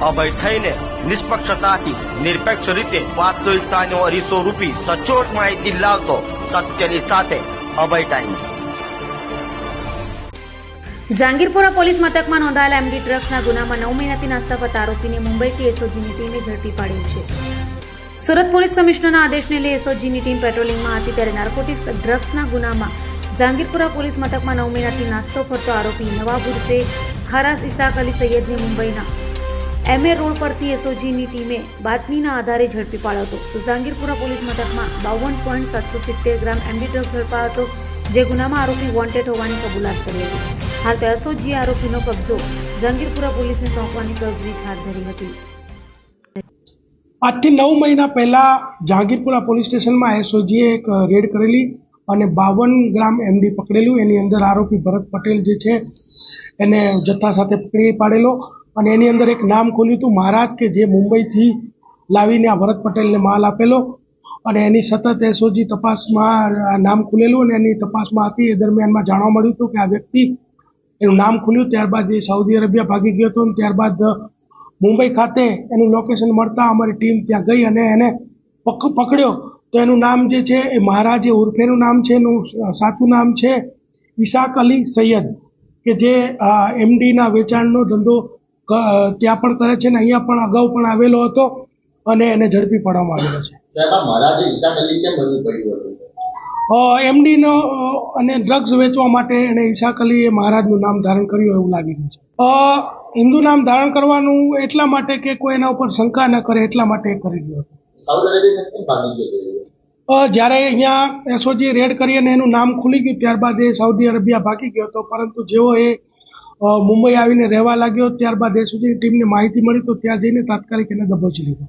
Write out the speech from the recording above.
અભય થઈને નિષ્પક્ષતાથી, નિરપેક્ષ રીતે વાસ્તવિકતાનો અરીસો રૂપી સચોટ માહિતી લાવતો સત્યની સાથે અભય ટાઈમ્સ. જાંગીરપુરા પોલીસ મથકમાં નોંધાયેલા એમડી ડ્રગ્સના ગુનામાં નવ મહિનાથી નાસ્તા કરતા આરોપીને મુંબઈથી એસઓજીની ટીમે ઝડપી પાડ્યો છે. સુરત પોલીસ કમિશનરના આદેશને લઈ એસઓજીની ટીમ પેટ્રોલિંગમાં હતી ત્યારે નાર્કોટિક્સ ડ્રગ્સના ગુનામાં જાંગીરપુરા પોલીસ મથકમાં નવ મહિનાથી નાસ્તો કરતો આરોપી નવાબ ઉર્ફે હારાસ ઇસાક અલી સૈયદને મુંબઈના એમએ રોડ પરથી એસઓજીની ટીમે બાતમીના આધારે ઝડપી પાડ્યો હતો. તો જાંગીરપુરા પોલીસ મથકમાં બાવન પોઈન્ટ સાતસો સિત્તેર ગ્રામ એમડી ડ્રગ્સ ઝડપાયો હતો, જે ગુનામાં આરોપી વોન્ટેડ હોવાની કબૂલાત કરી હતી. હાલ તો એસઓજીએ આરોપીનો કબજો જાંગીરપુરા પોલીસને સોંપવાની તજવીજ હાથ ધરી હતી. આજથી નવ મહિના પહેલા જહાંગીરપુરા પોલીસ સ્ટેશનમાં એસઓજીએ એક રેડ કરેલી અને બાવન ગ્રામ એમડી પકડેલું. એની અંદર આરોપી ભરત પટેલ જે છે એને જથ્થા સાથે પકડી પાડેલો અને એની અંદર એક નામ ખોલ્યું હતું મહારાજ કે જે મુંબઈથી લાવીને આ ભરત પટેલને માલ આપેલો. અને એની સતત એસઓજી તપાસમાં નામ ખુલેલું અને એની તપાસમાં હતી. એ દરમિયાનમાં જાણવા મળ્યું હતું કે આ વ્યક્તિ એનું નામ ખુલ્યું ત્યારબાદ એ સાઉદી અરેબિયા ભાગી ગયો હતો અને ત્યારબાદ મુંબઈ ખાતે એનું લોકેશન મળતા અમારી ટીમ ત્યાં ગઈ અને એને પક, પકડ્યો. તો એનું નામ જે છે એ મહારાજે ઉર્ફેનું નામ છે, એનું સાચું નામ છે ઈશાક અલી સૈયદ. કે જે એમડીના વેચાણનો ધંધો ત્યાં પણ કરે છે ને અહીંયા પણ અગાઉ પણ આવેલો હતો અને એને ઝડપી પાડવામાં આવેલો છે. એમડીનો અને ડ્રગ્સ વેચવા માટે એણે ઈશાક અલીએ મહારાજનું નામ ધારણ કર્યું એવું લાગી રહ્યું છે. હિન્દુ નામ ધારણ કરવાનું એટલા માટે કે કોઈ એના ઉપર શંકા ન કરે એટલા માટે એ કરી રહ્યો હતો? એ? જ્યારે અહીંયા એસઓજી રેડ કરી અને એનું નામ ખુલી ગયું, ત્યારબાદ એ સાઉદી અરેબિયા ભાગી ગયો હતો પરંતુ જેવો એ મુંબઈ આવીને રહેવા લાગ્યો, ત્યારબાદ એસઓજી ટીમને માહિતી મળી તો ત્યાં જઈને તાત્કાલિક એને દબોચી લીધો